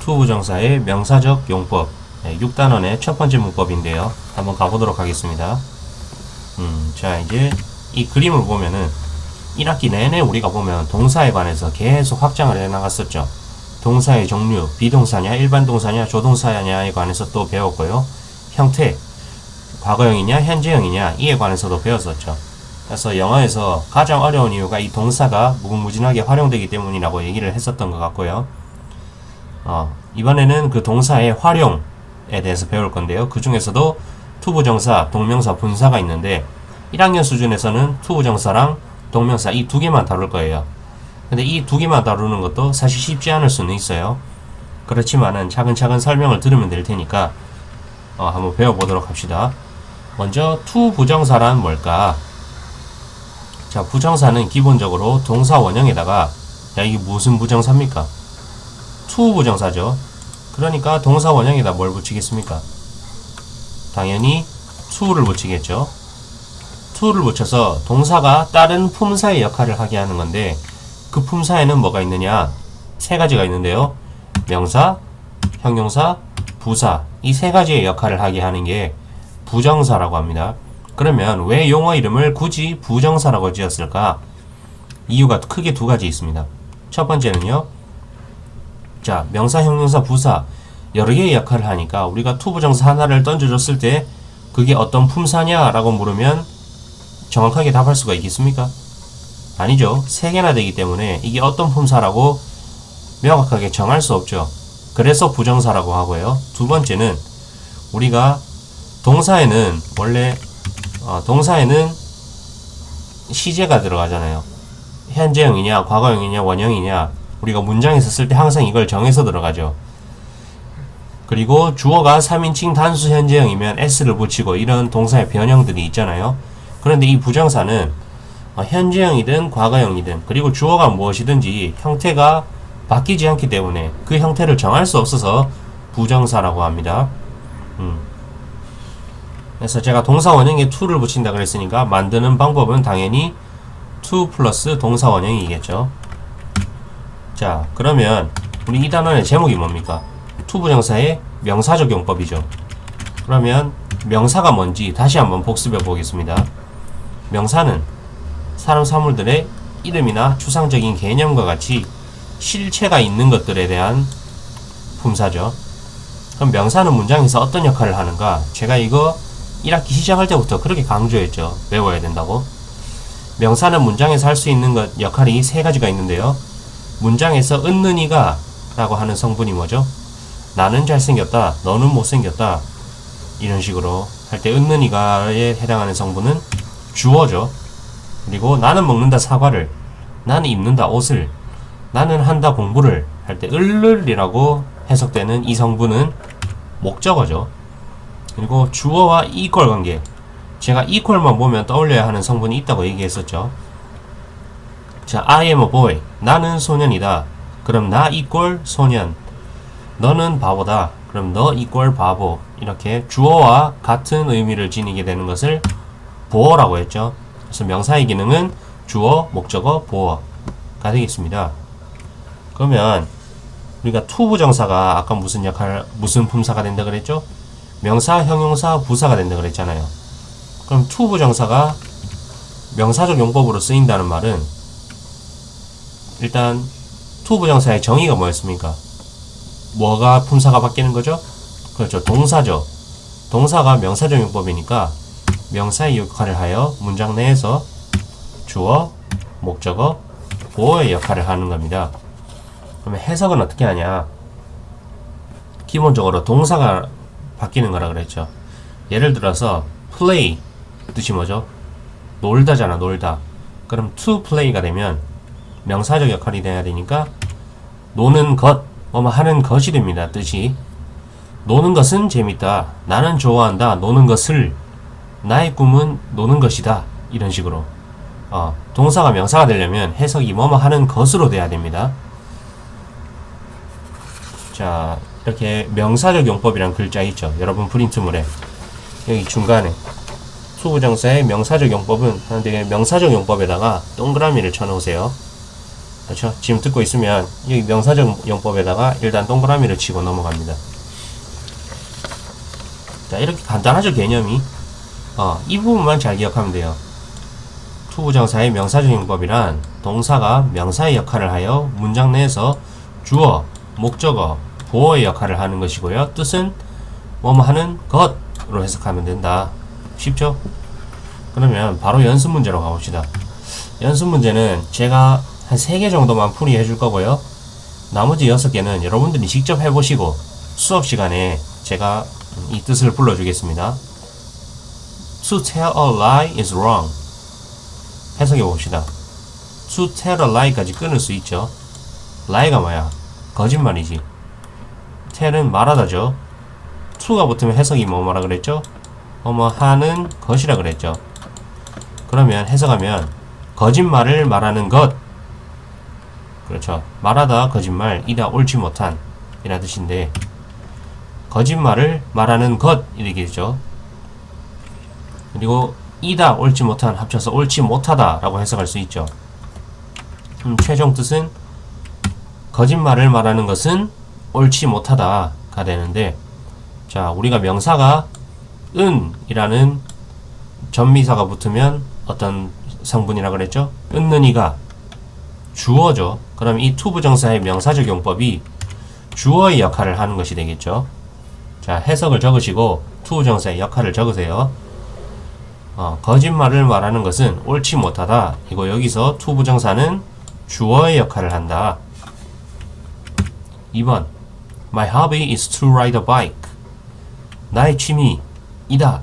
투부정사의 명사적 용법 네, 6단원의 첫 번째 문법인데요. 한번 가보도록 하겠습니다. 음, 자 이제 이 그림을 보면은 1학기 내내 우리가 보면 동사에 관해서 계속 확장을 해 나갔었죠. 동사의 종류, 비동사냐, 일반 동사냐, 조동사냐에 관해서 또 배웠고요. 형태, 과거형이냐, 현재형이냐, 이에 관해서도 배웠었죠. 그래서 영어에서 가장 어려운 이유가 이 동사가 무궁무진하게 활용되기 때문이라고 얘기를 했었던 것 같고요. 어, 이번에는 그 동사의 활용에 대해서 배울 건데요. 그 중에서도 투부정사, 동명사, 분사가 있는데 1학년 수준에서는 투부정사랑 동명사 이 두 개만 다룰 거예요. 근데 이 두 개만 다루는 것도 사실 쉽지 않을 수는 있어요. 그렇지만은 차근차근 설명을 들으면 될 테니까 어, 한번 배워보도록 합시다. 먼저 투부정사란 뭘까? 자, 부정사는 기본적으로 동사 원형에다가 야 이게 무슨 부정사입니까? 투 부정사죠. 그러니까 동사 원형에다 뭘 붙이겠습니까? 당연히 to를 붙이겠죠. to를 붙여서 동사가 다른 품사의 역할을 하게 하는 건데 그 품사에는 뭐가 있느냐? 세 가지가 있는데요. 명사, 형용사, 부사 이 세 가지의 역할을 하게 하는 게 부정사라고 합니다. 그러면 왜 용어 이름을 굳이 부정사라고 지었을까? 이유가 크게 두 가지 있습니다. 첫 번째는요. 자, 명사, 형용사, 부사 여러 개의 역할을 하니까 우리가 투부정사 하나를 던져줬을 때 그게 어떤 품사냐라고 물으면 정확하게 답할 수가 있겠습니까? 아니죠. 세 개나 되기 때문에 이게 어떤 품사라고 명확하게 정할 수 없죠. 그래서 부정사라고 하고요. 두 번째는 우리가 동사에는 원래 어, 동사에는 시제가 들어가잖아요. 현재형이냐, 과거형이냐, 원형이냐 우리가 문장에서 쓸 때 항상 이걸 정해서 들어가죠. 그리고 주어가 3인칭 단수 현재형이면 s를 붙이고 이런 동사의 변형들이 있잖아요. 그런데 이 부정사는 어, 현재형이든 과거형이든 그리고 주어가 무엇이든지 형태가 바뀌지 않기 때문에 그 형태를 정할 수 없어서 부정사라고 합니다. 음. 그래서 제가 동사 원형에 to를 붙인다 그랬으니까 만드는 방법은 당연히 to 플러스 동사 원형이겠죠. 자, 그러면 우리 이 단원의 제목이 뭡니까? to 부정사의 명사적 용법이죠. 그러면 명사가 뭔지 다시 한번 복습해 보겠습니다. 명사는 사람 사물들의 이름이나 추상적인 개념과 같이 실체가 있는 것들에 대한 품사죠. 그럼 명사는 문장에서 어떤 역할을 하는가? 제가 이거 1학기 시작할 때부터 그렇게 강조했죠. 외워야 된다고. 명사는 문장에서 할 수 있는 것, 역할이 세 가지가 있는데요. 문장에서 은는이가 라고 하는 성분이 뭐죠? 나는 잘생겼다, 너는 못생겼다. 이런 식으로 할 때 은는이가에 해당하는 성분은 주어죠. 그리고 나는 먹는다 사과를, 나는 입는다 옷을, 나는 한다 공부를 할 때 을을이라고 해석되는 이 성분은 목적어죠. 그리고 주어와 이퀄 관계. 제가 이퀄만 보면 떠올려야 하는 성분이 있다고 얘기했었죠. 자, I am a boy. 나는 소년이다. 그럼 나 이퀄 소년. 너는 바보다. 그럼 너 이퀄 바보. 이렇게 주어와 같은 의미를 지니게 되는 것을 보어라고 했죠. 그래서 명사의 기능은 주어, 목적어, 보어가 되겠습니다. 그러면 우리가 투부정사가 아까 무슨 역할, 무슨 품사가 된다 그랬죠? 명사, 형용사, 부사가 된다 그랬잖아요. 그럼 투부정사가 명사적 용법으로 쓰인다는 말은 일단 투부정사의 정의가 뭐였습니까? 뭐가 품사가 바뀌는 거죠? 그렇죠. 동사죠. 동사가 명사적 용법이니까 명사의 역할을 하여 문장 내에서 주어, 목적어, 보어의 역할을 하는 겁니다. 그러면 해석은 어떻게 하냐? 기본적으로 동사가 바뀌는 거라 그랬죠. 예를 들어서 play 뜻이 뭐죠? 놀다잖아, 놀다. 그럼 to play가 되면 명사적 역할이 돼야 되니까 노는 것, 뭐 하는 것이 됩니다. 뜻이 노는 것은 재밌다. 나는 좋아한다. 노는 것을 나의 꿈은 노는 것이다. 이런 식으로 어, 동사가 명사가 되려면 해석이 뭐뭐 하는 것으로 돼야 됩니다. 자, 이렇게 명사적 용법이란 글자 있죠. 여러분 프린트물에 여기 중간에 수부정사의 명사적 용법은 하는데 명사적 용법에다가 동그라미를 쳐놓으세요. 그렇죠? 지금 듣고 있으면 여기 명사적 용법에다가 일단 동그라미를 치고 넘어갑니다. 자, 이렇게 간단하죠, 개념이. 어, 이 부분만 잘 기억하면 돼요. 투부정사의 명사적 용법이란 동사가 명사의 역할을 하여 문장 내에서 주어, 목적어, 보어의 역할을 하는 것이고요. 뜻은 뭐뭐 하는 것으로 해석하면 된다. 쉽죠? 그러면 바로 연습 문제로 가봅시다. 연습 문제는 제가 한 3개 정도만 풀이해 줄 거고요. 나머지 6개는 여러분들이 직접 해보시고 수업 시간에 제가 이 뜻을 불러주겠습니다. To tell a lie is wrong. 해석해 봅시다. To tell a lie까지 끊을 수 있죠. lie가 뭐야? 거짓말이지. tell은 말하다죠. to가 붙으면 해석이 뭐 뭐라 그랬죠? 어머 하는 것이라 그랬죠. 그러면 해석하면 거짓말을 말하는 것 그렇죠. 말하다 거짓말 이다 옳지 못한 이라 뜻인데 거짓말을 말하는 것 이렇게 되죠. 그리고 이다 옳지 못한 합쳐서 옳지 못하다 라고 해석할 수 있죠. 음, 최종 뜻은 거짓말을 말하는 것은 옳지 못하다가 되는데 자 우리가 명사가 은이라는 전미사가 붙으면 어떤 성분이라 그랬죠? 은는이가 주어죠. 그럼 이 투부정사의 명사적 용법이 주어의 역할을 하는 것이 되겠죠. 자, 해석을 적으시고 투부정사의 역할을 적으세요. 어, 거짓말을 말하는 것은 옳지 못하다. 이거 여기서 투부정사는 주어의 역할을 한다. 2번 My hobby is to ride a bike. 나의 취미이다.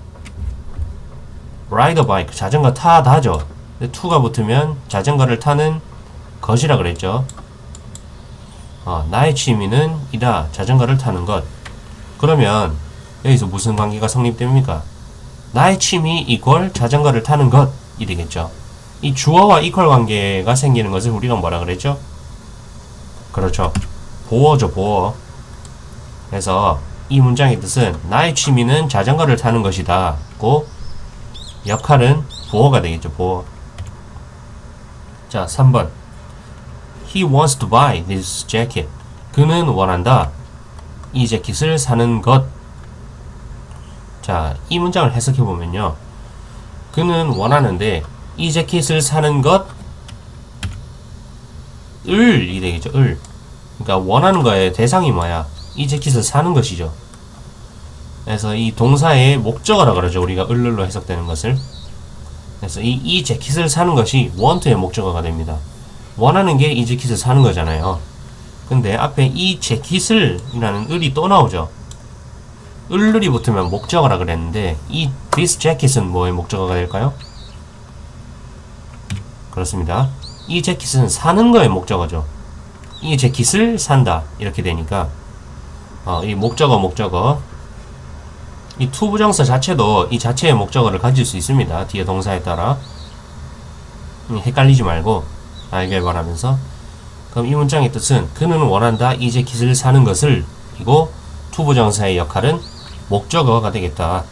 ride a bike, 자전거 타다죠. 근데 to가 붙으면 자전거를 타는 것이라 그랬죠. 어, 나의 취미는 이다. 자전거를 타는 것. 그러면 여기서 무슨 관계가 성립됩니까? 나의 취미 이퀄 자전거를 타는 것이 되겠죠. 이 주어와 이퀄 관계가 생기는 것을 우리가 뭐라 그랬죠? 그렇죠. 보어죠, 보어. 그래서 이 문장의 뜻은 나의 취미는 자전거를 타는 것이다. 고 역할은 보어가 되겠죠, 보어. 자, 3번. He wants to buy this jacket. 그는 원한다. 이 재킷을 사는 것. 자, 이 문장을 해석해 보면요. 그는 원하는데 이 재킷을 사는 것 을이 되겠죠. 을. 그러니까 원하는 거의 대상이 뭐야? 이 재킷을 사는 것이죠. 그래서 이 동사의 목적어라 그러죠. 우리가 을를로 해석되는 것을. 그래서 이, 이 재킷을 사는 것이 want의 목적어가 됩니다. 원하는 게 이 재킷을 사는 거잖아요. 근데 앞에 이 재킷을 이라는 을이 또 나오죠. 을을이 붙으면 목적어라 그랬는데 이 this jacket은 뭐의 목적어가 될까요? 그렇습니다. 이 재킷은 사는 거의 목적어죠. 이 재킷을 산다 이렇게 되니까 어, 이 목적어 목적어 이 투부정사 자체도 이 자체의 목적어를 가질 수 있습니다. 뒤에 동사에 따라 음, 헷갈리지 말고 알길 바라면서 그럼 이 문장의 뜻은 그는 원한다 이 재킷을 사는 것을 이고 투부정사의 역할은 목적어가 되겠다.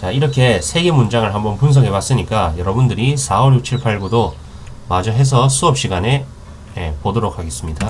자 이렇게 세 개 문장을 한번 분석해 봤으니까 여러분들이 4, 5, 6, 7, 8, 9도 마저 해서 수업 시간에 예, 보도록 하겠습니다.